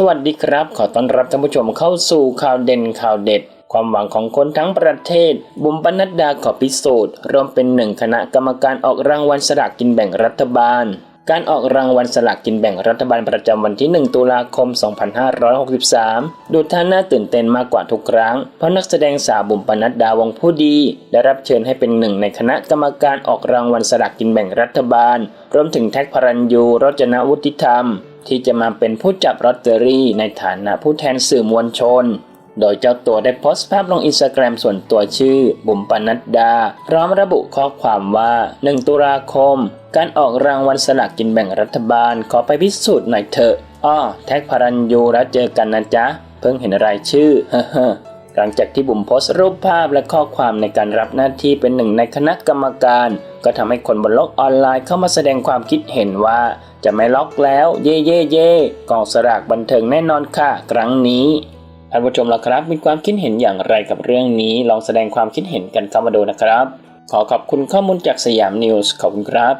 สวัสดีครับ ขอต้อนรับท่านผู้ชมเข้าสู่ข่าวเด่นข่าวเด็ด ความหวังของคนทั้งประเทศ บุ๋มปนัดดาขอพิสูจน์รวมเป็นหนึ่งคณะกรรมการออกรางวัลสลากกินแบ่งรัฐบาล การออกรางวัลสลากกินแบ่งรัฐบาลประจำวันที่ 1 ตุลาคม 2563 ดูท่าน่าตื่นเต้นมากกว่าทุกครั้ง เพราะนักแสดงสาวบุ๋มปนัดดาวงผู้ดี ได้รับเชิญให้เป็นหนึ่งในคณะกรรมการออกรางวัลสลากกินแบ่งรัฐบาล รวมถึงแท็กพระรัญยูรจนวุฒิธรรม ที่จะมาเป็นผู้จับลอตเตอรี่ในฐานะผู้แทนสื่อมวลชน โดยเจ้าตัวได้โพสต์ภาพลงอินสตาแกรมส่วนตัวชื่อ บุ๋มปนัดดา พร้อมระบุข้อความว่า 1 ตุลาคม การออกรางวัลสลากกินแบ่งรัฐบาลขอไปพิสูจน์หน่อยเถอะอ้อแท็กพรัญยูแล้วเจอกันนะจ๊ะ เพิ่งเห็นรายชื่อ เฮ้อ หลังจากที่บุ๋มโพสต์รูปภาพและข้อความในการรับหน้าที่เป็นหนึ่งในคณะกรรมการ ก็ทำให้คนบนโลกออนไลน์เข้ามาแสดงความคิดเห็นว่า จะไม่ล็อกแล้ว เย่เย่เย่กองสลากบันเทิงแน่นอนค่ะ ครั้งนี้ท่านผู้ชมล่ะครับ มีความคิดเห็นอย่างไรกับเรื่องนี้ ลองแสดงความคิดเห็นกันเข้ามาดูนะครับ ขอขอบคุณข้อมูลจากสยามนิวส์ขอบคุณครับ